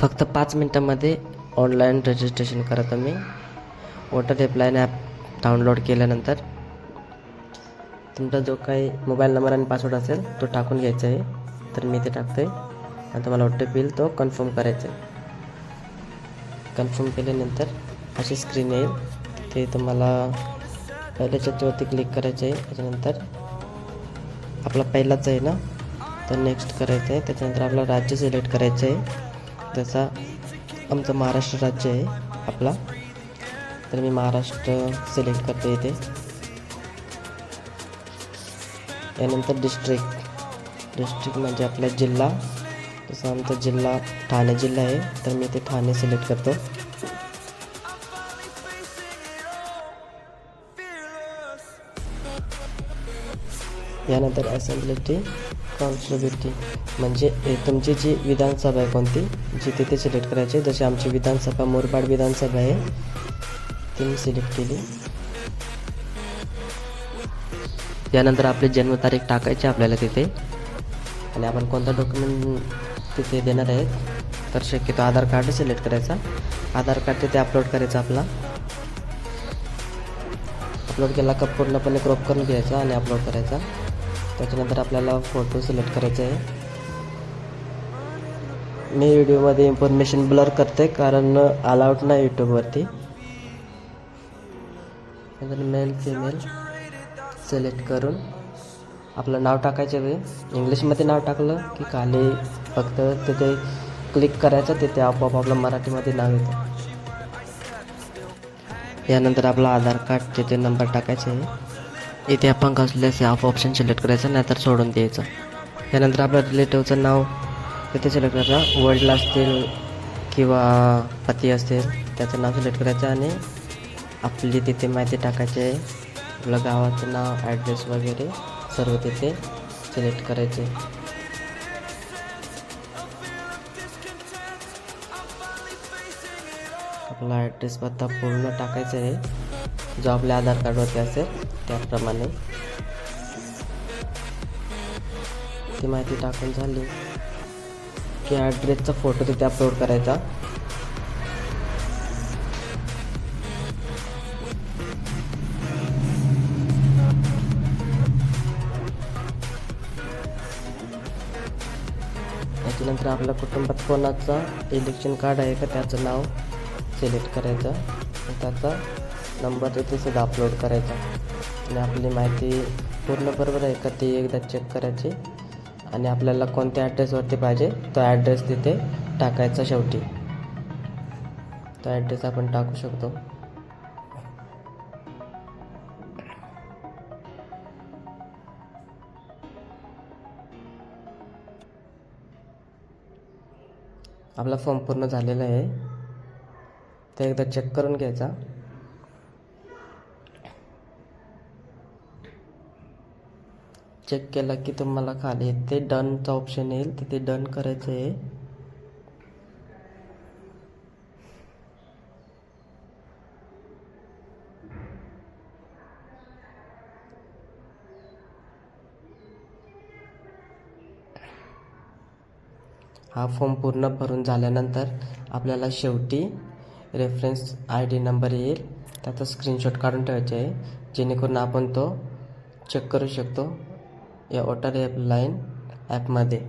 फक्त पाच मिनटामध्ये ऑनलाईन रजिस्ट्रेशन करा तुम्ही. वॉटर हेल्पलाईन ॲप डाउनलोड केल्यानंतर तुमचा जो काही मोबाईल नंबर आणि पासवर्ड असेल तो टाकून घ्यायचा आहे. तर मी ते टाकतो आहे आणि तुम्हाला ओ टी पी येईल तो कन्फर्म करायचा आहे. कन्फर्म केल्यानंतर अशी स्क्रीन येईल. ते तुम्हाला पहिल्याच्या वरती क्लिक करायचं आहे. त्याच्यानंतर आपला पहिलाच आहे ना? तर नेक्स्ट करायचं आहे. त्याच्यानंतर आपलं राज्य सिलेक्ट करायचं आहे. त्याचा आमचं महाराष्ट्र राज्य आहे आपला. तर मी महाराष्ट्र सिलेक्ट करतो इथे. यानंतर डिस्ट्रिक्ट डिस्ट्रिक्ट म्हणजे आपला जिल्हा. जसं आमचा जिल्हा ठाणे जिल्हा आहे तर मी ते ठाणे सिलेक्ट करतो. यानंतर असेंब्लिटी कॉन्स्टिट्युबिलिटी म्हणजे तुमची जी विधानसभा आहे कोणती? जी तिथे सिलेक्ट करायची जशी आमची विधानसभा मुरबाड विधानसभा आहे. ती मी सिलेक्ट केली. यानंतर आपली जन्मतारीख टाकायची आपल्याला तिथे. आणि आपण कोणता डॉक्युमेंट तिथे देणार आहेत? तर शक्यतो आधार कार्ड सिलेक्ट करायचा. आधार कार्ड तिथे अपलोड करायचा आपला. अपलोड केला का पूर्णपणे क्रॉप करून घ्यायचा आणि अपलोड करायचा. त्याच्यानंतर आपल्याला फोटो सिलेक्ट करायचा आहे. मी व्हिडिओमध्ये इन्फॉर्मेशन ब्लर करते कारण अलाउड नाही यूट्यूबवरती नंतर मेल फिमेल सिलेक्ट करून आपलं नाव टाकायचं आहे. इंग्लिशमध्ये नाव टाकलं की खाली फक्त तिथे क्लिक करायचं तिथे आपोआप आपलं मराठीमध्ये नाव येतं. यानंतर आपला आधार कार्ड तिथे नंबर टाकायचा आहे. इथे अपंग असल्यास हाफ ऑप्शन सिलेक्ट करायचं नाहीतर सोडून द्यायचं. त्यानंतर आपल्या रिलेटिव्हचं नाव तिथे सिलेक्ट करायचं. वडील असतील किंवा पती असतील त्याचं नाव सिलेक्ट करायचं आणि आपली तिथे माहिती टाकायची आहे. आपलं गावाचं नाव ॲड्रेस वगैरे सर्व तिथे सिलेक्ट करायचे. आपला ॲड्रेस पत्ता पूर्ण टाकायचा आहे. जो आपल्या आधार कार्डवरती असेल त्याप्रमाणे. ती माहिती टाकून झाली. की ॲड्रेसचा फोटो तिथे अपलोड करायचा. त्याच्यानंतर आपल्या कुटुंबात कोणाचा इलेक्शन कार्ड आहे का त्याचं नाव सिलेक्ट करायचं. त्याचा नंबर तिथे सुद्धा अपलोड करायचा. आणि आपली माहिती पूर्ण बरोबर आहे का ती एकदा चेक करायची. आणि आपल्याला कोणत्या ॲड्रेसवरती पाहिजे तो ॲड्रेस तिथे टाकायचा शेवटी. तो ॲड्रेस आपण टाकू शकतो. आपला फॉर्म पूर्ण झालेला आहे. ते एकदा चेक करून घ्यायचा. चेक केला की तुम्हाला खाली ते डनचा ऑप्शन येईल. तिथे डन करायचं आहे. हा फॉर्म पूर्ण भरून झाल्यानंतर आपल्याला शेवटी रेफरन्स आय डी नंबर येईल. त्याचा स्क्रीनशॉट काढून ठेवायचा आहे. जेणेकरून आपण तो चेक करू शकतो. या वॉटर हेल्पलाईन ॲपमध्ये